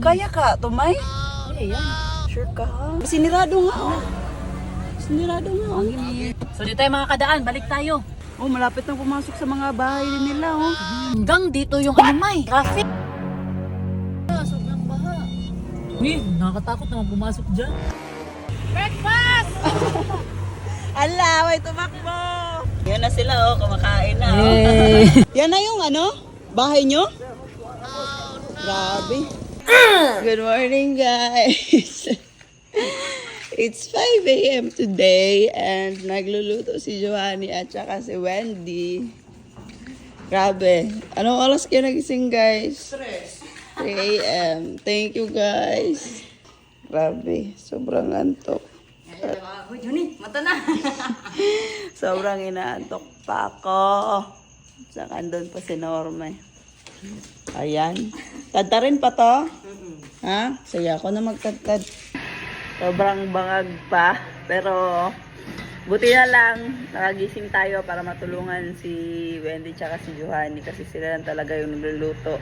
Kaya ka, Tumay? Ay, yan. Sure ka ha? Sinirado nga oh. Sinirado nga oh. So dito tayo mga kadaan, balik tayo. Oh, malapit na pumasok sa mga bahay nila oh. Hanggang dito yung ano may, traffic. Ah, sobrang baha. Uy, nakakatakot naman pumasok dyan. Breakfast! Ala, may tumakbo! Yan na sila oh, kumakain na oh. Hey. Yan na yung ano? Bahay nyo? Grabe. Good morning, guys. It's 5 a.m. today and nagluluto si Johanny at saka si Wendy. Grabe. Anong oras kayo nagising, guys? 3 a.m. Thank you, guys. Grabe. Sobrang antok. Mata na. Sobrang inaantok pa ako. Saka andun pa si Norme. Ayan. Tadta rin pa to? Ha? Sige ako na magtadtad. Sobrang bangag pa. Pero buti na lang nakagising tayo para matulungan si Wendy tsaka si Johanny kasi sila lang talaga yung nagluluto.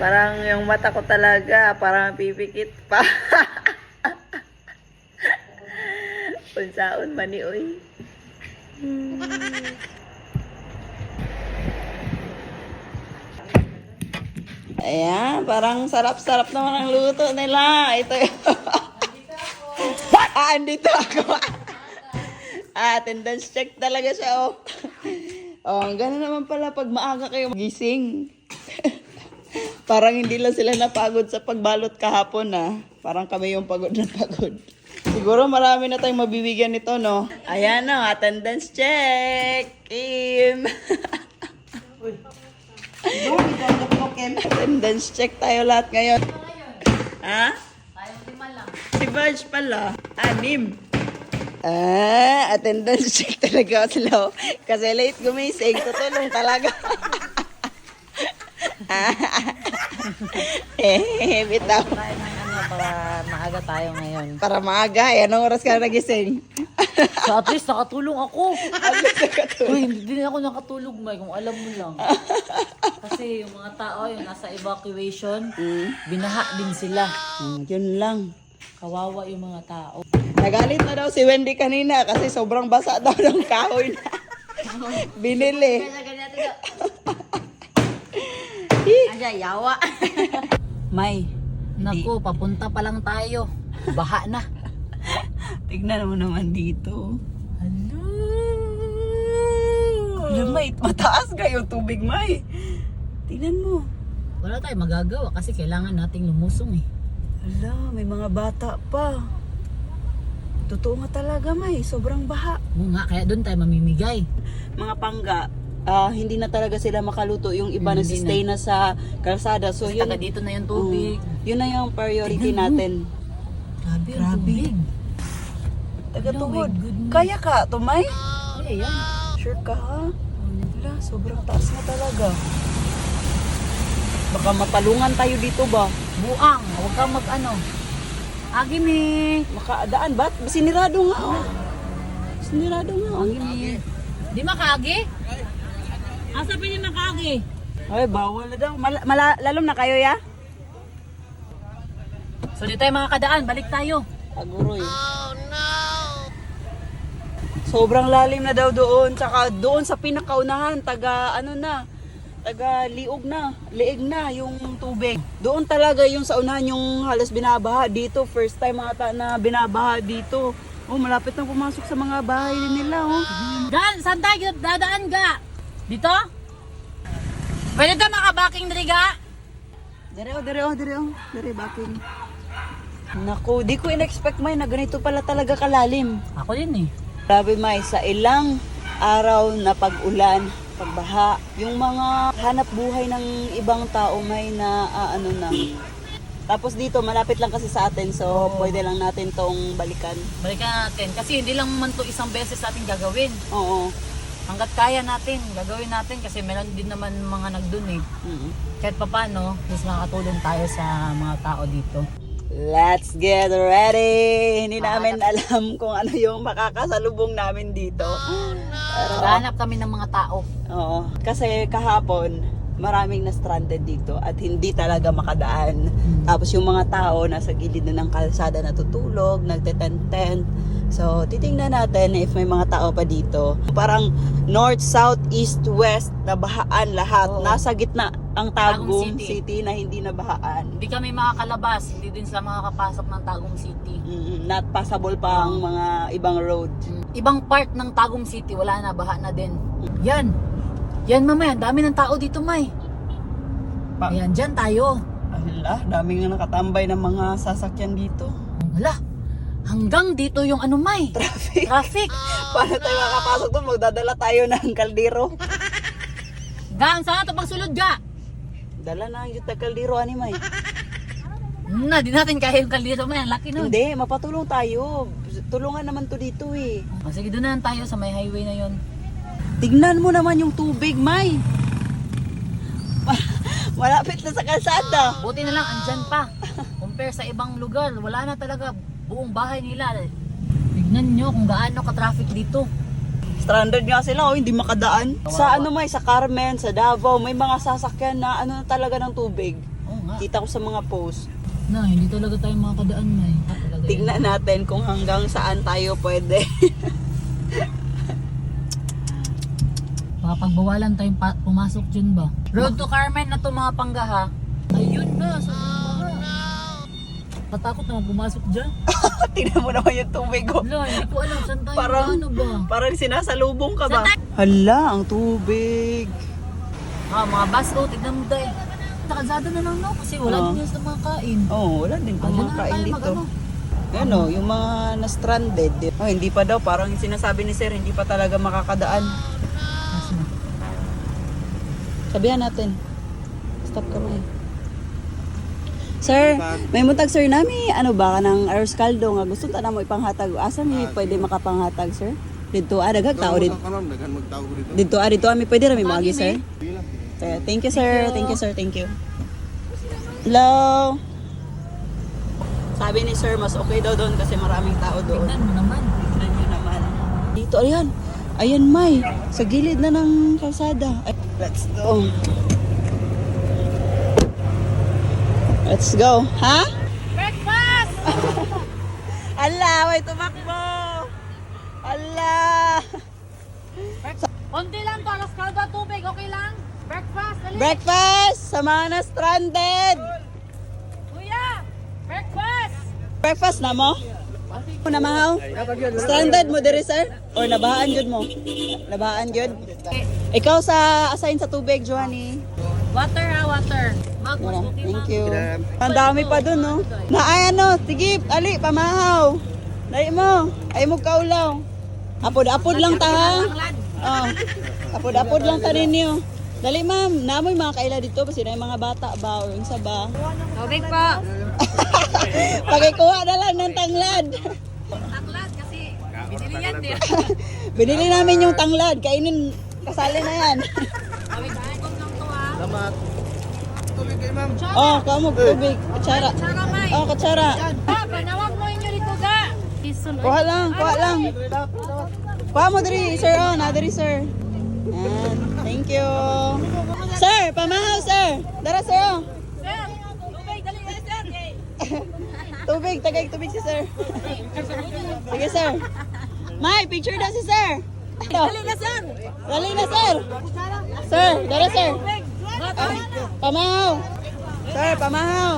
Parang yung mata ko talaga, parang pipikit pa. Unsaon man ni oy. Ayan, parang sarap-sarap naman ang luto nila. Ito yun. ah, andito ako. ah, attendance check talaga siya, oh. oh, gano'n naman pala pag maaga kayo gising. parang hindi lang sila napagod sa pagbalot kahapon, ah. Parang kami yung pagod na pagod. Siguro marami na tayong mabibigyan nito, no? Ayan, no, attendance check. Kim. Attendance check tayo lahat ngayon. Ha? Tayo lima lang. Si Badge pala. Anim. Ah, attendance check talaga sila. oh. Kasi late gumising. Tutulong talaga. eh, bitaw. Tayo ng ano para maaga tayo ngayon. Para maaga. Eh, anong oras ka na nagising? So at least nakatulong ako. Uy, hindi ako nakatulog, May, kung alam mo lang. Kasi yung mga tao, yung nasa evacuation, binaha din sila. Hmm, yun lang. Kawawa yung mga tao. Nagalit na daw si Wendy kanina kasi sobrang basa daw ng kahoy na binili. Aja, yawa. May, Naku, papunta pa lang tayo. Baha na. Tignan mo naman dito. Hello. Alam, may mataas kayo tubig, May. Tignan mo. Wala tayong magagawa kasi kailangan nating lumusong eh. Ala, may mga bata pa. Totoo nga talaga, May. Sobrang baha. Oo nga, kaya doon tayo mamimigay. Mga pangga, ah, hindi na talaga sila makaluto. Yung iba na hindi stay na sa kalsada. So, Kasi yun, taga dito na yung tubig. Yun na yung priority mo. natin. Grabe, yung Grabe. tubig. Taga Hello, tuhod. my goodness. Kaya ka, Tumay? Ay, yan. Sure ka, ha? Wala, sobrang taas na talaga. Baka mapalungan tayo dito ba? Buang, huwag kang mag-ano. Agi ni. Makaadaan ba? Sinirado nga, oh. Sinirado nga, oh. Agi ni. Di makagi? Asa pa niya makagi? Ay, bawal na daw. Mal- mala- lalom na kayo, ya? So dito tayo mga kadaan, balik tayo. Paguroy. Oh, no! Sobrang lalim na daw doon. Tsaka doon sa pinakaunahan, taga ano na, taga liog na, liig na yung tubig. Doon talaga yung sa unahan yung halos binabaha dito. First time ata na binabaha dito. Oh, malapit na pumasok sa mga bahay nila, oh. Dan, saan tayo dadaan ga? Dito? Pwede tayo makabaking dali ga? Dire, oh, dire, oh, dire, oh. Dire, bakin. Naku, di ko in-expect may na ganito pala talaga kalalim. Ako din eh. Grabe May, sa ilang araw na pag-ulan, pagbaha, yung mga hanap buhay ng ibang tao may na ah, ano na. Tapos dito, malapit lang kasi sa atin, so pwede lang natin tong balikan. Balikan natin. Kasi hindi lang man to isang beses natin gagawin. Oo. Hanggat kaya natin, gagawin natin kasi meron din naman mga nagdun eh. Mhm. Kahit pa paano, mas makakatulong tayo sa mga tao dito. Let's get ready! Hindi namin alam kung ano yung makakasalubong namin dito. Pero, Hanap kami ng mga tao. oo. Kasi kahapon, maraming na stranded dito at hindi talaga makadaan. Tapos yung mga tao nasa gilid na ng kalsada natutulog, nagtetent-tent. So, titingnan natin if may mga tao pa dito. Parang north, south, east, west, nabahaan lahat. Oo. Nasa gitna ang Tagum Tagum City. City. na hindi nabahaan. Hindi kami makakalabas, hindi din sila makakapasok ng Tagum City. Mm, not passable pa ang mga ibang road. Ibang part ng Tagum City, wala na, baha na din. Yan. Yan, mamaya. Ang dami ng tao dito, May. Pa- Ayan, dyan tayo. Ala, daming nakatambay ng mga sasakyan dito. Wala. Hanggang dito yung ano, May. Traffic. Traffic. Paano tayo makakapasok doon? Magdadala tayo ng kaldero. Gaan, saan ito pagsulod ga? Dala na yuta kaldero, animay. Na, di natin kaya yung kaldero, May. Ang laki nun. Hindi, mapatulong tayo. Tulungan naman to dito eh. O, sige, doon na lang tayo sa may highway na yon. Tignan mo naman yung tubig, May. Malapit na sa kalsada. Buti na lang, andyan pa. Compare sa ibang lugar, wala na talaga buong bahay nila. Tignan nyo kung gaano ka-traffic dito. Stranded nga sila, oh, hindi makadaan. Sa ano may, sa Carmen, sa Davao, may mga sasakyan na ano na talaga ng tubig. Oo nga. Kita ko sa mga post. Na, hindi talaga tayo makakadaan, May. Ah, talaga yun. Tignan natin kung hanggang saan tayo pwede. Baka pagbawalan tayong pumasok dyan ba? Road to Carmen na to mga panggaha. Ayun na, sa Patakot naman pumasok dyan. Tignan mo naman yung tubig ko. Wala, hindi ko alam saan tayo Parang, ano ba. parang sinasalubong ka ba? Hala, ang tubig. Ah, mga bus oh, tignan mo tayo. Nakazada na lang no, kasi wala Oo. din yan sa mga kain. Oh, wala din Ayun pang na mga lang kain tayo dito. Ano, yung mga na-stranded. Oh, hindi pa daw, parang yung sinasabi ni Sir, hindi pa talaga makakadaan. Sabihan natin. Stop ka mo Sir, may mutag sir nami, ano ba ka ng arroz caldo nga gusto ta na mo ipanghatag. Asa mi pwede makapanghatag sir? Dito ah, daghang tao dito. Dito. Ah, dito ah, mi pwede ra mi magi sir. Eh, Thank you sir, thank you sir, thank you. Hello. Sabi ni sir, mas okay daw doon kasi maraming tao doon. Tignan mo naman. Tignan nyo naman. Dito, ayan. Ayan, May. Sa gilid na ng kalsada. Ay, let's go. Let's go. Ha? Breakfast! Ala, may tumakbo. Ala. Konti lang to, alas kalda tubig, okay lang? Breakfast, dali! Breakfast sa mga na stranded. Kuya! Breakfast! Breakfast na mo? Ano na mahaw? Stranded mo diri, sir? Or nabahaan jud mo? Nabahaan jud? Ikaw sa assign sa tubig, Johnny. Water ha, water. Mag, mas Wala. okay Thank you. Ang dami pa dun, no? Na ay ano, sige, ali, pamahaw. Dali mo. Ay mo kaulaw. Apod-apod lang ta, ha? Oh. Apod-apod lang ta ninyo. Dali, ma'am. Namoy mga kaila dito kasi na yung mga bata ba or yung sa ba. Tubig po. Pagikuha na lang ng tanglad. Tanglad kasi binili yan din. Binili namin yung tanglad. Kainin, kasali na yan. Tubig, ikot lang to ha. Salamat. Tubig kay ma'am. Oh, kamog tubig. Kutsara. Tsaka may. Oh, kutsara. Pa, panawag mo inyo dito ga. Kuha lang, kuha lang. Kuha mo diri, sir. Oh, na diri, sir. Yan. Thank you. Sir, pamahaw, sir. Dara, sir. Oh. Sir, tubig, dali, dali, sir. Tubig, tagay tubig si sir. Sige, sir. May, picture na si sir. Dali na, sir. Dali na, sir. Sir, dara, sir. Pamahaw. Sir, pamahaw.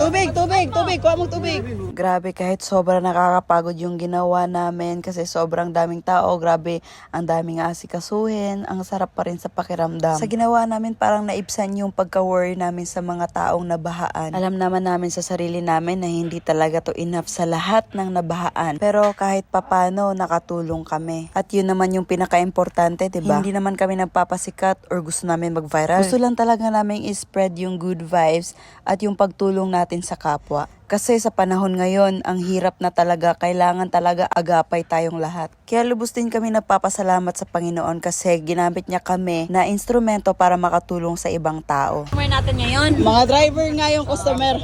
Tubig, tubig, tubig. Kuha mo tubig. Grabe, kahit sobrang nakakapagod yung ginawa namin kasi sobrang daming tao. Grabe, ang daming asikasuhin. Ang sarap pa rin sa pakiramdam. Sa ginawa namin, parang naibsan yung pagka-worry namin sa mga taong nabahaan. Alam naman namin sa sarili namin na hindi talaga to enough sa lahat ng nabahaan. Pero kahit papano, nakatulong kami. At yun naman yung pinaka-importante, 'di ba? Hindi naman kami nagpapasikat or gusto namin mag-viral. Gusto lang talaga namin i-spread yung good vibes at yung pagtulong natin sa kapwa. Kasi sa panahon ngayon, ang hirap na talaga, kailangan talaga agapay tayong lahat. Kaya lubos din kami nagpapasalamat sa Panginoon kasi ginamit niya kami na instrumento para makatulong sa ibang tao. Customer natin ngayon. Mga driver nga yung customer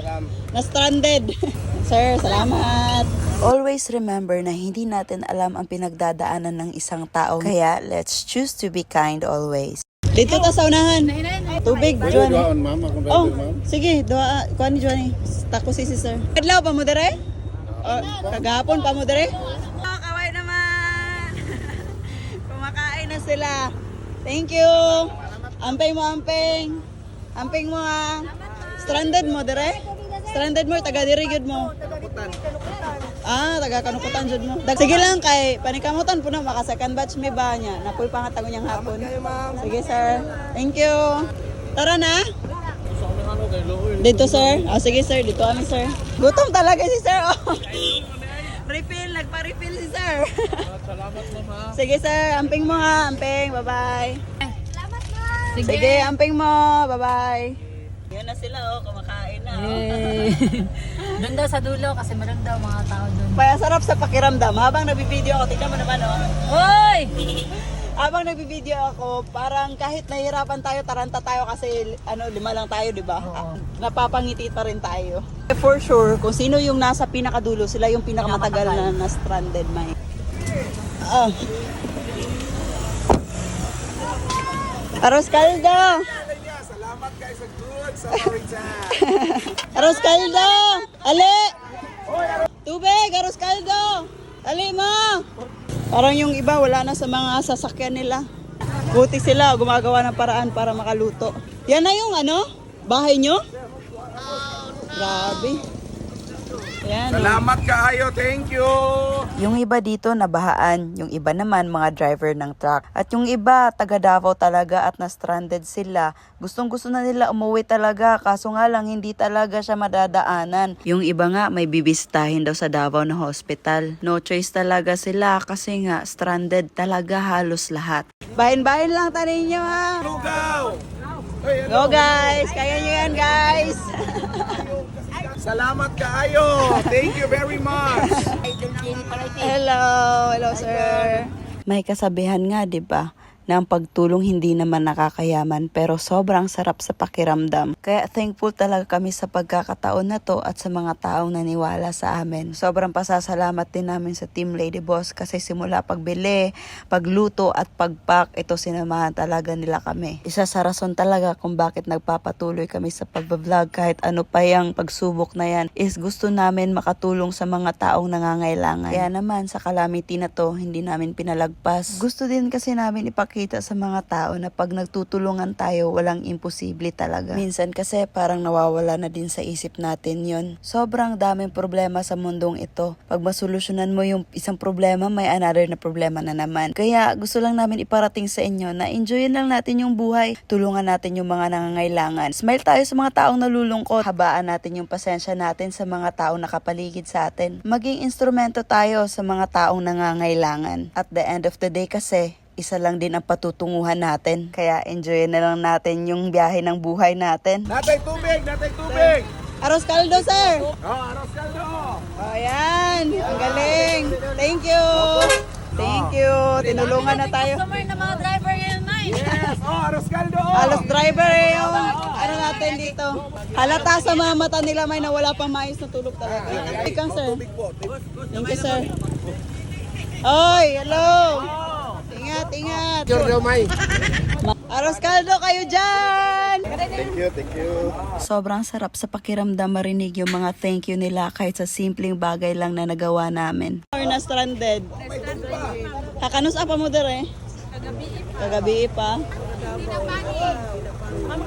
na stranded. Sir, salamat. Always remember na hindi natin alam ang pinagdadaanan ng isang tao. Kaya let's choose to be kind always. Dito ta sa unahan. Tubig, Johnny. doon, ma'am. Akong Oh, sige, doa, kuha ni Johnny. Tako si si sir. Kadlaw pa mo dere? Oh, kagahapon pa mo dere? Oh, kaway naman. Kumakain na sila. Thank you. Amping mo, amping. Amping mo ha. Stranded mo dere? Stranded mo, taga diri gyud mo. Ah, taga kanukutan jud mo. Dag- Sige lang kay panikamutan puno maka second batch may ba niya. Napul pa nga tago niyang hapon. Sige sir. Thank you. Tara na. Dito sir. Ah, sige sir, dito kami sir. Gutom talaga si sir. Oh. refill, nagpa-refill si sir. Salamat mama. Sige sir, amping mo ha, amping. Bye-bye. Sige. amping mo. Bye-bye. Yan na sila oh, kumakain na. Oh. Yay! doon daw sa dulo kasi meron daw mga tao doon. Kaya sarap sa pakiramdam. Habang nagbibideo ako, tignan mo naman oh. Hoy! Habang nagbibideo ako, parang kahit nahihirapan tayo, taranta tayo kasi ano, lima lang tayo, di ba? Ah, Napapangiti pa rin tayo. For sure, kung sino yung nasa pinakadulo, sila yung pinakamatagal na, na stranded, may. Ah. Aros kaldo! Salamat guys sa good Samaritan. Aros kaldo! Ali! Tubig! Aros kaldo! Ali mo! Parang yung iba wala na sa mga sasakyan nila. Buti sila gumagawa ng paraan para makaluto. Yan na yung ano? Bahay nyo? Grabe. Yan. Salamat kaayo. Thank you. Yung iba dito nabahaan, yung iba naman mga driver ng truck. At yung iba taga Davao talaga at na-stranded sila. Gustong gusto na nila umuwi talaga kaso nga lang hindi talaga siya madadaanan. Yung iba nga may bibistahin daw sa Davao na hospital. No choice talaga sila kasi nga stranded talaga halos lahat. Bahin-bahin lang tanin nyo ha. Lugaw. Go guys! Kaya nyo yan guys! Salamat kaayo. Thank you very much. Hello, hello sir. May kasabihan nga, 'di ba? Ang pagtulong hindi naman nakakayaman pero sobrang sarap sa pakiramdam. Kaya thankful talaga kami sa pagkakataon na to at sa mga taong naniwala sa amin. Sobrang pasasalamat din namin sa Team Lady Boss kasi simula pagbili, pagluto at pagpak, ito sinamahan talaga nila kami. Isa sa rason talaga kung bakit nagpapatuloy kami sa pagbablog kahit ano pa yung pagsubok na yan is gusto namin makatulong sa mga taong nangangailangan. Kaya naman sa calamity na to, hindi namin pinalagpas. Gusto din kasi namin ipakita sa mga tao na pag nagtutulungan tayo, walang imposible talaga. Minsan kasi parang nawawala na din sa isip natin yon. Sobrang daming problema sa mundong ito. Pag masolusyonan mo yung isang problema, may another na problema na naman. Kaya gusto lang namin iparating sa inyo na enjoyin lang natin yung buhay. Tulungan natin yung mga nangangailangan. Smile tayo sa mga taong nalulungkot. Habaan natin yung pasensya natin sa mga taong nakapaligid sa atin. Maging instrumento tayo sa mga taong nangangailangan. At the end of the day kasi, isa lang din ang patutunguhan natin. Kaya enjoy na lang natin yung biyahe ng buhay natin. Natay tubig, natay tubig. Aros kaldo, sir! Oh, aros ka do. Ayan, ang galing. Thank you. Thank you. Tinulungan na tayo. Customer na mga driver yun, Nay. Yes, oh, aros ka do. Halos driver eh yung ano natin dito. Halata sa mga mata nila may nawala pang mais na tulog talaga. Ikaw, sir. Thank you, sir. Oy, hello. Ingat, ingat. Giorgio May. Aros kaldo kayo dyan. Thank you, thank you. Sobrang sarap sa pakiramdam marinig yung mga thank you nila kahit sa simpleng bagay lang na nagawa namin. Or na stranded. Kakanus apa mo dere? Kagabi pa.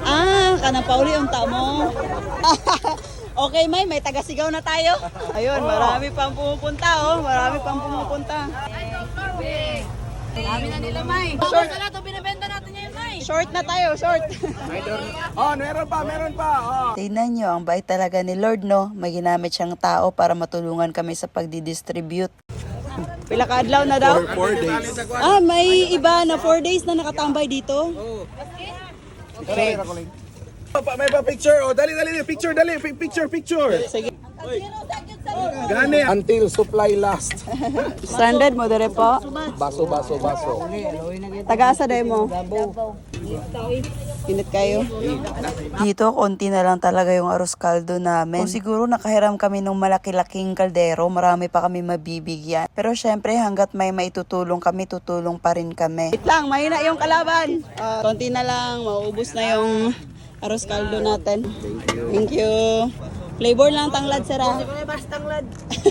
Ah, kanang pauli ang mo. okay, May, may taga-sigaw na tayo. Ayun, marami pang pumupunta, oh. Marami pang pumupunta. Dami na nila, May. Short na lahat, binibenta natin ngayon, May. Short na tayo, short. Oh, meron pa, meron pa. Oh. Tingnan nyo, ang bait talaga ni Lord, no? May ginamit siyang tao para matulungan kami sa pagdidistribute. Pila ka adlaw na daw? Four days. Ah, may iba na 4 days na nakatambay dito. Okay. Pa, may pa picture. Oh, dali, dali, picture, dali. Pi- Picture, picture. Sige. Gani. Until supply last. Stranded mo dere po. Baso, baso, baso. Taga-asa day mo? Pinit kayo. Dito, konti na lang talaga yung arroz caldo namin. Kung siguro nakahiram kami ng malaki-laking kaldero, marami pa kami mabibigyan. Pero syempre, hanggat may maitutulong kami, tutulong pa rin kami. Wait lang, mahina yung kalaban. Ah, konti na lang, mauubos na yung Arroz caldo natin. Thank you. Flavor lang tanglad, sir ah. tanglad.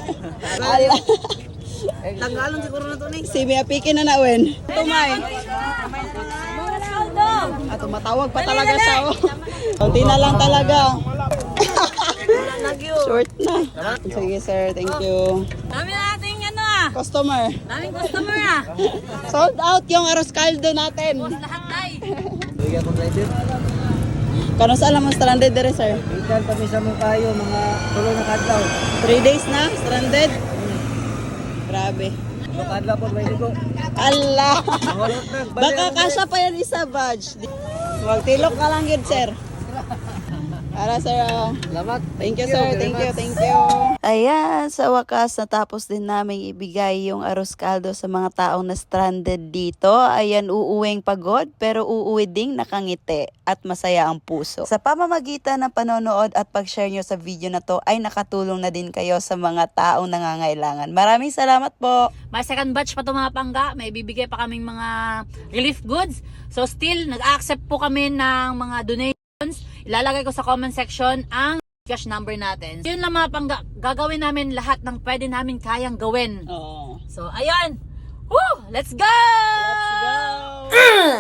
Ala. Tanggalon siguro na to ni. Si Mia Piki na nawin. Tumay. At tumatawag pa talaga sa o. Kunti na lang talaga. Short na. Sige sir, thank you. Dami na nating ano ah. Customer. Daming customer ah. Sold out yung arroz caldo natin. Lahat ay. Bigyan ko. Kano sa alam mo stranded dire sir? Ikan kami sa mga kayo, mga tulo na kadlaw. Three days na stranded? Grabe. Tulo kadlaw po may ko. Allah. Baka kasya pa yan isa badge. Magtilok ka lang yun sir. Para sir. oh. Salamat. Thank you, sir. Thank you, thank you. Ayan, sa wakas, natapos din namin ibigay yung arroz caldo sa mga taong na stranded dito. Ayan, uuwing pagod, pero uuwi ding nakangiti at masaya ang puso. Sa pamamagitan ng panonood at pag-share nyo sa video na to, ay nakatulong na din kayo sa mga taong nangangailangan. Maraming salamat po. May second batch pa to mga pangga. May bibigay pa kaming mga relief goods. So still, nag-accept po kami ng mga donations. Ilalagay ko sa comment section ang cash number natin. Yun lang mga pangga. Gagawin namin lahat ng pwede namin kayang gawin. Oo. So, ayun. Woo! Let's go! Let's go!